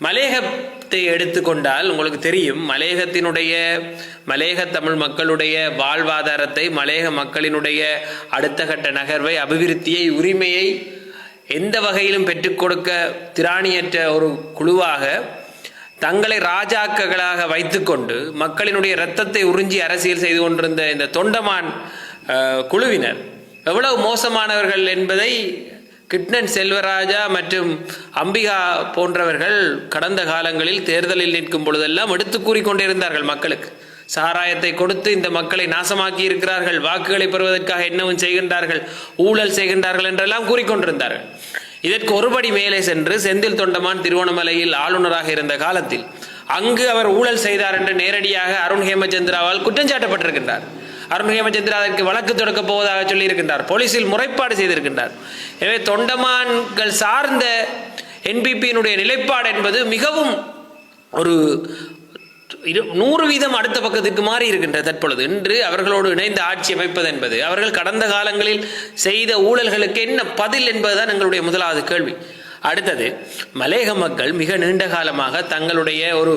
மலேகத்தை எடுத்துக்கொண்டால் உங்களுக்கு தெரியும் மலேகத்தினுடைய மலேக தமிழ் மக்களுடைய வாழ்வாதாரத்தை மலேக மக்களினுடைய அடுத்த கட்ட நகர்வை அபிவிருத்தியை உரிமையை எந்த வகையிலும் பெற்றுக் கொடுக்க திராணியற்ற ஒரு குழுவாக தங்களை ராஜாக்களாக வைத்துக்கொண்டு மக்களினுடைய இரத்தத்தை உறிஞ்சி அரசியல் செய்து கொண்டிருந்த இந்த தொண்டமான் குழுவினர் எவ்வளவு மோசமானவர்கள் என்பதை கிட்னன் செல்வராஜா மற்றும் அம்பிகா போன்றவர்கள் கடந்த காலங்களில் தேர்தலில் நிற்கும் பொழுதெல்லாம் எடுத்து கூறிக்கொண்டிருந்தார்கள் மக்களுக்கு. சாராயத்தை கொடுத்து இந்த மக்களை நாசமாக்கி இருக்கிறார்கள் வாக்குகளை பெறுவதற்காக என்னவும் செய்கின்றார்கள் ஊழல் செய்கின்றார்கள் என்றெல்லாம் கூறிக்கொண்டிருந்தார்கள் இதற்கு ஒருபடி மேலே சென்று செந்தில் தொண்டமான் திருவோணமலையில் ஆளுநராக இருந்த காலத்தில் அங்கு அவர் ஊழல் செய்தார் என்று நேரடியாக அருண் ஹேமச்சந்திராவால் குற்றம் சாட்டப்பட்டிருக்கின்றார். அருண்ஹேமச்சந்திரா அதற்கு வழக்கு தொடக்கப் போவதாக சொல்லியிருக்கின்றார். போலீஸில் முறைப்பாடு செய்திருக்கின்றார். எனவே தொண்டமான்கள் சார்ந்த என்பிபியினுடைய நிலைப்பாடு என்பது மிகவும் ஒரு இரு- நூறு வீதம் அடுத்த பக்கத்துக்கு மாறி இருக்கின்ற தற்பொழுது. இன்று அவர்களோடு இணைந்து ஆட்சி அமைப்பது என்பது. அவர்கள் கடந்த காலங்களில் செய்த ஊழல்களுக்கு என்ன பதில் என்பதுதான் எங்களுடைய முதலாவது கேள்வி. அடுத்தது மலேக மக்கள் மிக நீண்ட காலமாக தங்களுடைய ஒரு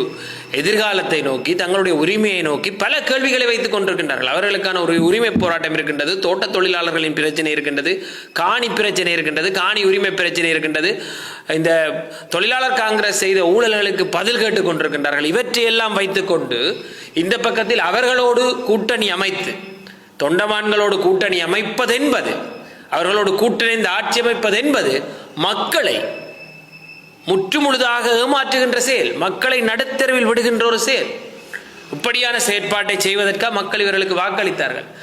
எதிர்காலத்தை நோக்கி தங்களுடைய உரிமையை நோக்கி பல கேள்விகளை வைத்துக் கொண்டிருக்கின்றார்கள். அவர்களுக்கான ஒரு உரிமை போராட்டம் இருக்கின்றது தோட்ட தொழிலாளர்களின் பிரச்சனை இருக்கின்றது காணி பிரச்சனை இருக்கின்றது காணி உரிமை பிரச்சனை இருக்கின்றது. இந்த தொழிலாளர் காங்கிரஸ் செய்த ஊழல்களுக்கு பதில் கேட்டுக் கொண்டிருக்கின்றார்கள். இவற்றையெல்லாம் வைத்துக்கொண்டு இந்த பக்கத்தில் அவர்களோடு கூட்டணி அமைத்து தொண்டமான்களோடு கூட்டணி அமைப்பதென்பது அவர்களோடு கூட்டிணைந்து ஆட்சி என்பது மக்களை முற்றுமுழுதாக ஏமாற்றுகின்ற செயல் மக்களை நடுத்தருவில் விடுகின்ற ஒரு செயல். இப்படியான செயற்பாட்டை செய்வதற்காக மக்கள் இவர்களுக்கு வாக்களித்தார்கள்.